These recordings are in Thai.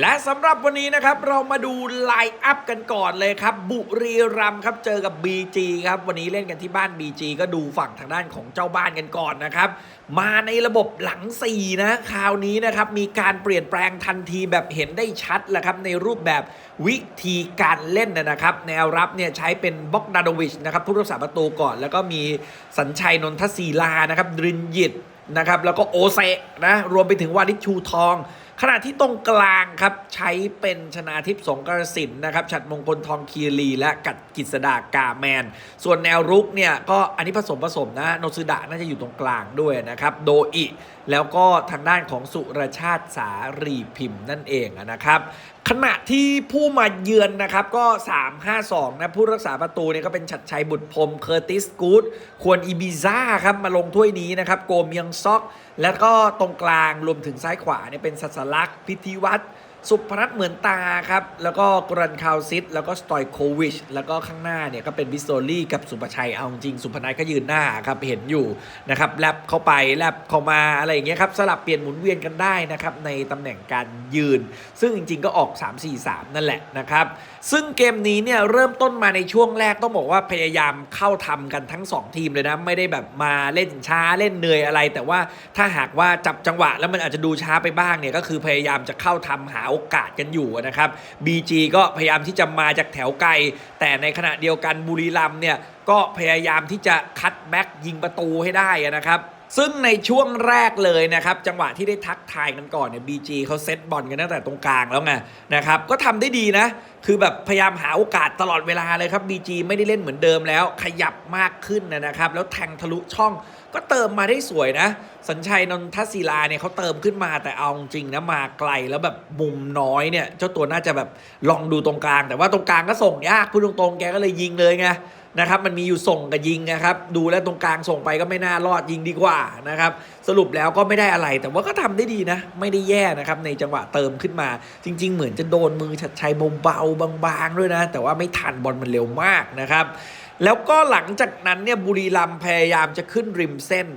และสำหรับวันนี้นะครับเรามาดูไลน์อัพกันก่อนเลยครับ บุรีรัมครับเจอกับ BG ครับ วันนี้เล่นกันที่บ้าน BG ก็ดูฝั่งทางด้านของเจ้าบ้านกันก่อนนะครับ มาในระบบหลัง 4 นะคราวนี้นะครับ มีการเปลี่ยนแปลงทันทีแบบเห็นได้ชัดแหละครับ ในรูปแบบวิธีการเล่นนะครับ แนวรับเนี่ยใช้เป็นบ็อกดาโดวิชนะครับผู้รักษาประตูก่อน แล้วก็มีสัญชัยนนทศีลานะครับดรินยิตนะครับแล้วก็โอเซะนะรวมไปถึงวานิชชูทอง ขณะที่ตรงกลางครับใช้เป็นชนาทิพย์สงกรสินนะครับฉัดมงคลทองคีรี และกัดกิษดากาแมน ส่วนแนวรุกเนี่ยก็อันนี้ผสมผสมนะโนซึดะน่าจะอยู่ตรงกลางด้วยนะครับโดอิแล้วก็ทางด้านของสุรชาติสารีพิมพ์นั่นเองนะครับ ณะที่ผู้มาเยือนนะครับก็ 3-5-2 นะ ผู้รักษาประตูเนี่ยก็เป็นชัดชัยบุตรพรมเคอร์ติสกูดควรอีบิซ่าครับ มาลงถ้วยนี้นะครับ โกเมียงซอก และก็ตรงกลางรวมถึงซ้ายขวาเนี่ยเป็นสัสลักษ์พิธีวัตร สุพนัทเหมือนตาครับ แล้วก็กรันคาวซิต แล้วก็สตอยโควิช แล้วก็ข้างหน้าเนี่ย ก็เป็นบิสโซลี่กับสุภชัย เอาจริง สุพนัทก็ยืนหน้าครับ เห็นอยู่นะครับ แลบเข้าไปแลบเข้ามาอะไรอย่างเงี้ยครับ สลับเปลี่ยนหมุนเวียนกันได้นะครับ ในตำแหน่งการยืน ซึ่งจริง ๆ ก็ออก 3-4-3 นั่นแหละนะครับ ซึ่งเกมนี้เนี่ยเริ่มต้นมาในช่วงแรกต้องบอกว่าพยายามเข้าทำกันทั้ง 2 ทีมเลยนะ ไม่ได้แบบมาเล่นช้าเล่นเหนื่อยอะไร แต่ว่าถ้าหากว่าจับจังหวะแล้วมันอาจจะดูช้าไปบ้างเนี่ยก็คือพยายามจะเข้าทำหาโอกาสกันอยู่นะครับ BG ก็พยายามที่จะมาจากแถวไกล แต่ในขณะเดียวกันบุรีรัมเนี่ยก็พยายามที่จะคัดแบ็กยิงประตูให้ได้นะครับ ซึ่งในช่วงแรกเลยนะครับ จังหวะที่ได้ทักทายกันก่อนเนี่ย BG เขาเซตบอลกันตั้งแต่ตรงกลางแล้วไงนะครับ ก็ทำได้ดีนะ คือแบบพยายามหาโอกาสตลอดเวลาเลยครับ BG ไม่ได้เล่นเหมือนเดิมแล้ว ขยับมากขึ้นนะครับ แล้วแทงทะลุช่องก็เติมมาได้สวยนะ สัญชัยนนทศิลาเนี่ยเขาเติมขึ้นมาแต่เอาจริงนะมาไกลแล้วแบบมุมน้อยเนี่ย เจ้าตัวน่าจะแบบลองดูตรงกลาง แต่ว่าตรงกลางก็ส่งยากพูดตรงๆแกก็เลยยิงเลยไง นะครับมันมีอยู่ส่งกับยิงนะครับดูแล้วตรงกลางส่งไปก็ไม่น่ารอดยิงดีกว่านะครับสรุปแล้วก็ไม่ได้อะไร แต่ว่าก็ทำได้ดีนะ ไม่ได้แย่นะครับในจังหวะเติมขึ้นมา จริง ๆ เหมือนจะโดนมือชัดชัยเบาๆบางๆด้วยนะ แต่ว่าไม่ทันบอลมันเร็วมากนะครับ แล้วก็หลังจากนั้นเนี่ยบุรีรัมพยายามจะขึ้นริมเส้น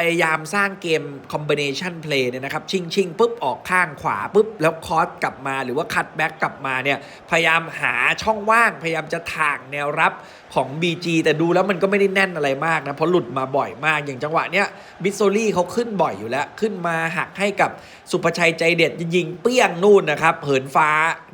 พยายามสร้างเกมคอมบิเนชันเพลย์เนี่ยนะครับ ชิงชิงปุ๊บ ออกข้างขวาปุ๊บ แล้วคอสกลับมาหรือว่าคัตแบ็กกลับมาเนี่ย พยายามหาช่องว่าง พยายามจะถากแนวรับของ BG แต่ดูแล้วมันก็ไม่ได้แน่นอะไรมากนะ เพราะหลุดมาบ่อยมากอย่างจังหวะเนี้ยบิสโซลี่เขาขึ้นบ่อยอยู่แล้ว ขึ้นมาหักให้กับสุภชัยใจเด็ดยิงเปี้ยงนู่นนะครับเหินฟ้า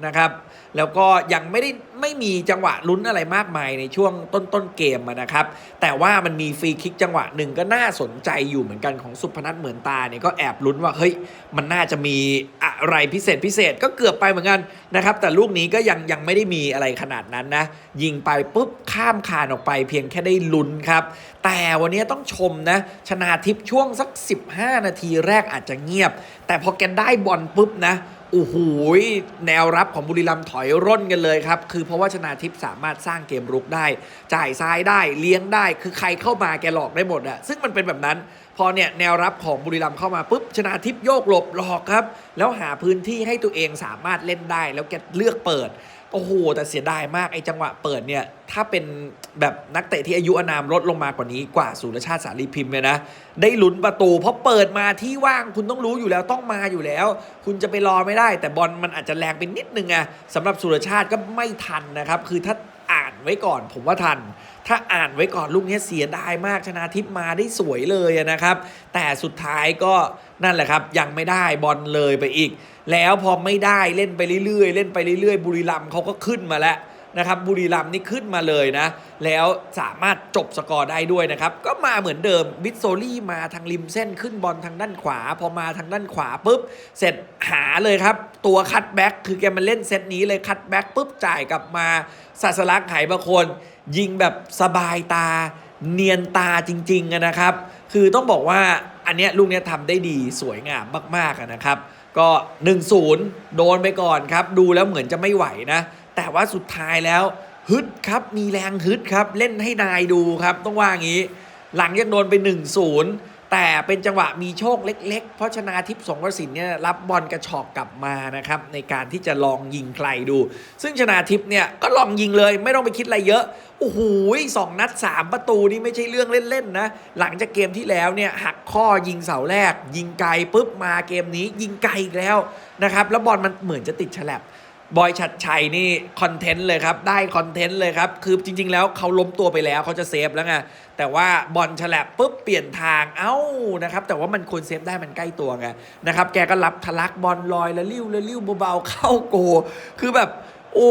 นะครับ แล้วก็ยังไม่ได้ไม่มีจังหวะลุ้นอะไรมากมายในช่วงต้นต้นเกมนะครับ แต่ว่ามันมีฟรีคิกจังหวะหนึ่งก็น่าสนใจอยู่เหมือนกันของสุพนัทเหมือนตาเนี่ยก็แอบลุ้นว่าเฮ้ยมันน่าจะมีอะไรพิเศษพิเศษก็เกือบไปเหมือนกันนะครับ แต่ลูกนี้ก็ยังยังไม่ได้มีอะไรขนาดนั้นนะ ยิงไปปุ๊บข้ามคานออกไปเพียงแค่ได้ลุ้นครับ แต่วันนี้ต้องชมนะ ชนาทิพย์ช่วงสัก 15 นาทีแรกอาจจะเงียบ แต่พอแกได้บอลปุ๊บนะ โอ้โหแนวรับของบุรีรัมย์ถอยร่นกันเลยครับ คือเพราะว่าชนาทิพย์สามารถสร้างเกมรุกได้ จ่ายซ้ายได้เลี้ยงได้ คือใครเข้ามาแกหลอกได้หมดอะซึ่งมันเป็นแบบนั้น พอเนี่ยแนวรับของบุรีรัมย์เข้ามาปุ๊บชนาทิพย์โยกหลบหลอกครับ แล้วหาพื้นที่ให้ตัวเองสามารถเล่นได้ แล้วแกเลือกเปิด โอ้โห แต่เสียดายมากไอ้จังหวะเปิดเนี่ย ถ้าเป็นแบบนักเตะที่อายุอนามลดลงมากว่านี้กว่าสุรชาติสารีพิมพ์เลยนะ ได้ลุ้นประตู เพราะเปิดมาที่ว่างคุณต้องรู้อยู่แล้วต้องมาอยู่แล้ว คุณจะไปรอไม่ได้ แต่บอลมันอาจจะแรงไปนิดนึงอะสำหรับสุรชาติก็ไม่ทันนะครับ คือถ้าอ่านไว้ก่อนผมว่าทัน ถ้าอ่านไว้ก่อนลูกนี้เสียดายมากชนาทิพย์มาได้สวยเลยนะครับ แต่สุดท้ายก็นั่นแหละครับ ยังไม่ได้บอลเลยไปอีก แล้วพอไม่ได้เล่นไปเรื่อยๆ เล่นไปเรื่อยๆ บุรีรัมย์เขาก็ขึ้นมาแล้ว นะครับบุรีรัมย์นี่ขึ้นมาเลยนะ แล้วสามารถจบสกอร์ได้ด้วยนะครับ ก็มาเหมือนเดิมบิสโซลี่มาทางริมเส้นขึ้นบอลทางด้านขวา พอมาทางด้านขวาปุ๊บ เสร็จหาเลยครับ ตัวคัตแบ็กคือแกมาเล่นเซตนี้เลยคัตแบ็กปุ๊บจ่ายกลับมาศาสลักษณ์ไหบางคน ยิงแบบสบายตา เนียนตาจริงๆนะครับ คือต้องบอกว่าอันเนี้ยลูกเนี้ยทำได้ดีสวยงามมากๆนะครับก็ 1-0 โดนไปก่อนครับ ดูแล้วเหมือนจะไม่ไหวนะ แต่ว่าสุดท้ายแล้วฮึดครับมีแรงฮึดครับ เล่นให้นายดูครับ ต้องว่างี้ หลังจากโดนไป 1-0 แต่เป็นจังหวะมีโชคเล็ก ๆ เพราะชนาทิพย์สงกระสินเนี่ยรับบอลกระชอกกลับมานะครับในการที่จะลองยิงไกลดู ซึ่งชนาทิพย์เนี่ยก็ลองยิงเลยไม่ต้องไปคิดอะไรเยอะโอ้โหสองนัดสามประตูนี่ไม่ใช่เรื่องเล่น ๆ นะ หลังจากเกมที่แล้วเนี่ยหักข้อยิงเสาแรก ยิงไกลปุ๊บมาเกมนี้ยิงไกลอีกแล้วนะครับแล้วบอลมันเหมือนจะติดฉลับ บอยชัดชัยนี่คอนเทนต์เลยครับ ได้คอนเทนต์เลยครับ คือจริง ๆ แล้วเขาล้มตัวไปแล้วเขาจะเซฟแล้วไงแต่ว่าบอลฉลับปุ๊บเปลี่ยนทางเอ้านะครับ แต่ว่ามันควรเซฟได้มันใกล้ตัวไงนะครับ แกก็รับทะลักบอลลอยแล้วลิ้วแล้วลิ้วเบาๆเข้าโก คือแบบ โอ้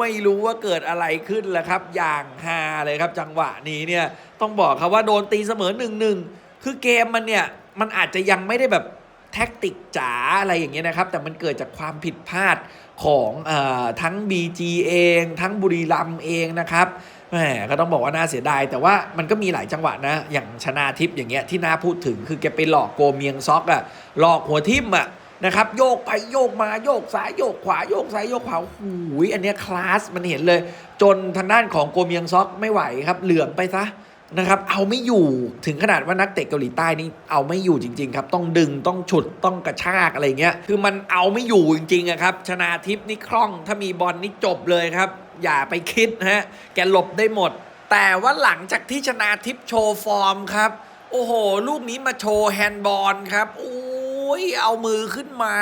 ไม่รู้ว่าเกิดอะไรขึ้นแล้วครับ อย่างฮาเลยครับ จังหวะนี้เนี่ยต้องบอกครับว่าโดนตีเสมอหนึ่งหนึ่งคือเกมมันเนี่ยมันอาจจะยังไม่ได้แบบ แท็กติกจ๋าอะไรอย่างเงี้ยนะครับ แต่มันเกิดจากความผิดพลาดของอทั้ง BG เอง ทั้งบุรีรัมเองนะครับแหมก็ต้องบอกว่าน่าเสียดาย แต่ว่ามันก็มีหลายจังหวะนะ อย่างชนาทิพย์อย่างเงี้ยที่น่าพูดถึงคือแกไปหลอกโกเมียงซอกอะหลอกหัวทิมอะนะครับโยกไปโยกมาโยกซ้ายโยกขวาโยกซ้ายโยกขวาหูยอันเนี้ยคลาสมันเห็นเลย จนทางด้านของโกเมียงซอกไม่ไหวครับเหลื่อมไปซะ นะครับเอาไม่อยู่ถึงขนาดว่านักเตะเกาหลีใต้นี่เอาไม่อยู่จริง ๆ ครับ ต้องดึงต้องฉุดต้องกระชากอะไรเงี้ยคือมันเอาไม่อยู่จริงๆอะครับชนาทิพนี่คล่องถ้ามีบอลนี่จบเลยครับ อย่าไปคิดนะฮะแกหลบได้หมด แต่ว่าหลังจากที่ชนาทิพโชว์ฟอร์มครับ โอ้โห ลูกนี้มาโชว์แฮนด์บอลครับโอ้ยเอามือขึ้นมา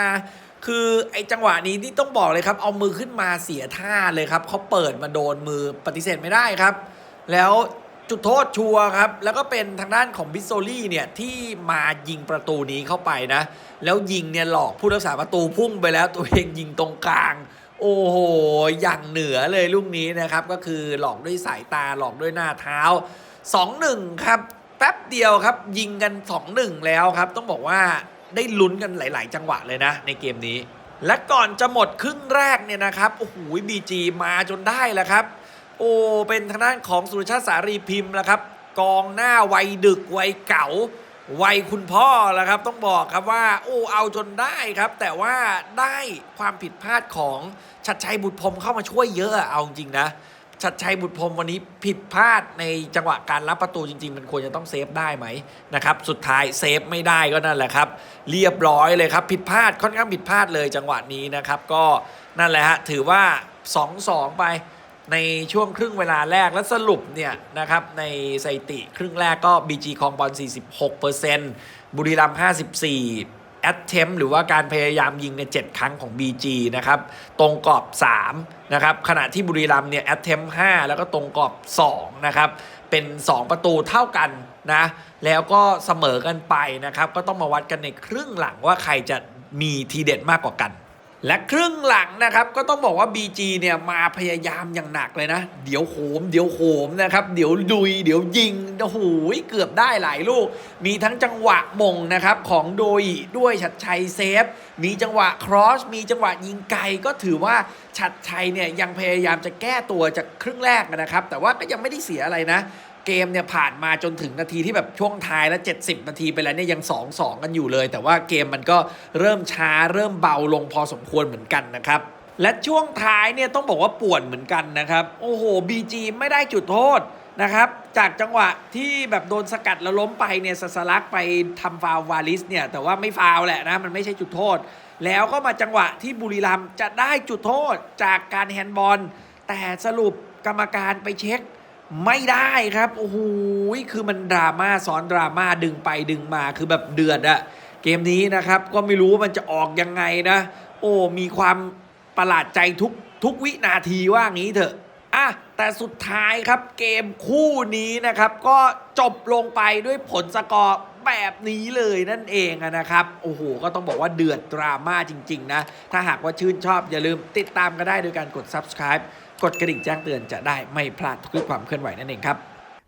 คือไอ้จังหวะนี้นี่ต้องบอกเลยครับ เอามือขึ้นมาเสียท่าเลยครับเขาเปิดมาโดนมือปฏิเสธไม่ได้ครับ แล้ว จุดโทษชัวร์ครับ แล้วก็เป็นทางด้านของบิโซลี่เนี่ย ที่มายิงประตูนี้เข้าไปนะ แล้วยิงเนี่ยหลอกผู้รักษาประตูพุ่งไปแล้วตัวเองยิงตรงกลาง โอ้โห อย่างเหนือเลยลูกนี้นะครับ ก็คือหลอกด้วยสายตาหลอกด้วยหน้าเท้า 2-1 ครับ แป๊บเดียวครับ ยิงกัน 2-1 แล้วครับ ต้องบอกว่าได้ลุ้นกันหลาย ๆ จังหวะเลยนะ ในเกมนี้ และก่อนจะหมดครึ่งแรกเนี่ยนะครับโอ้โหบีจีมาจนได้แล้วครับ โอ้เป็นทางด้านของสุรชาติสารีพิมพ์แล้วครับ กองหน้าวัยดึกวัยเก่าวัยคุณพ่อแล้วครับ ต้องบอกครับว่า โอ้เอาจนได้ครับ แต่ว่าได้ความผิดพลาดของชัดชัยบุตรพรมเข้ามาช่วยเยอะเอาจริงนะชัดชัยบุตรพรมวันนี้ผิดพลาดในจังหวะการรับประตูจริง ๆ มันควรจะต้องเซฟได้ไหมนะครับ สุดท้ายเซฟไม่ได้ก็นั่นแหละครับ เรียบร้อยเลยครับ ผิดพลาดค่อนข้างผิดพลาดเลยจังหวะนี้นะครับ ก็นั่นแหละฮะถือว่า 2-2 ไป ในช่วงครึ่งเวลาแรกและสรุปเนี่ยนะครับในสถิติครึ่งแรกก็ BG คองบอล 46%บุรีรัมย์54แอตเทมหรือว่าการพยายามยิงใน7ครั้งของ BG นะครับ ตรงกรอบ 3 นะครับ ขณะที่บุรีรัมเนี่ยแอตเทม5แล้วก็ตรงกรอบ 2 นะครับ เป็น 2 ประตูเท่ากันนะ แล้วก็เสมอกันไปนะครับ ก็ต้องมาวัดกันในครึ่งหลังว่าใครจะมีทีเด็ดมากกว่ากัน และครึ่งหลังนะครับก็ต้องบอกว่า BG เนี่ยมาพยายามอย่างหนักเลยนะ เดี๋ยวโหม เดี๋ยวโหมนะครับ เดี๋ยวดุย เดี๋ยวยิงโอ้โหเกือบได้หลายลูก มีทั้งจังหวะมงนะครับของโดยด้วยชัดชัยเซฟ มีจังหวะครอส มีจังหวะยิงไกลก็ถือว่าชัดชัยเนี่ยยังพยายามจะแก้ตัวจากครึ่งแรกนะครับ แต่ว่าก็ยังไม่ได้เสียอะไรนะ เกมเนี่ยผ่านมาจนถึงนาทีที่แบบช่วงท้ายแล้ว70 นาทีไปแล้วเนี่ยยัง 2-2 กันอยู่เลย แต่ว่าเกมมันก็เริ่มช้าเริ่มเบาลงพอสมควรเหมือนกันนะครับและช่วงท้ายเนี่ยต้องบอกว่าป่วนเหมือนกันนะครับ โอ้โห BG ไม่ได้จุดโทษนะครับ จากจังหวะที่แบบโดนสกัดแล้วล้มไปเนี่ยสัสลักไปทำฟาววาลิสเนี่ย แต่ว่าไม่ฟาวแหละนะ มันไม่ใช่จุดโทษ แล้วก็มาจังหวะที่บุรีรัมจะได้จุดโทษจากการแฮนด์บอล แต่สรุปกรรมการไปเช็ค ไม่ได้ครับ โอ้โหคือมันดราม่าซ้อนดราม่าดึงไปดึงมาคือแบบเดือดอะเกมนี้นะครับ ก็ไม่รู้ว่ามันจะออกยังไงนะ โอ้มีความประหลาดใจทุกทุกวินาทีว่างี้เถอะอะแต่สุดท้ายครับเกมคู่นี้นะครับ ก็จบลงไปด้วยผลสกอร์ แบบนี้เลยนั่นเองนะครับ โอ้โห ก็ต้องบอกว่าเดือดดราม่าจริง ๆ นะ ถ้าหากว่าชื่นชอบอย่าลืมติดตามก็ได้โดยการกด subscribe กดกระดิ่งแจ้งเตือนจะได้ไม่พลาดทุกความเคลื่อนไหวนั่นเองครับ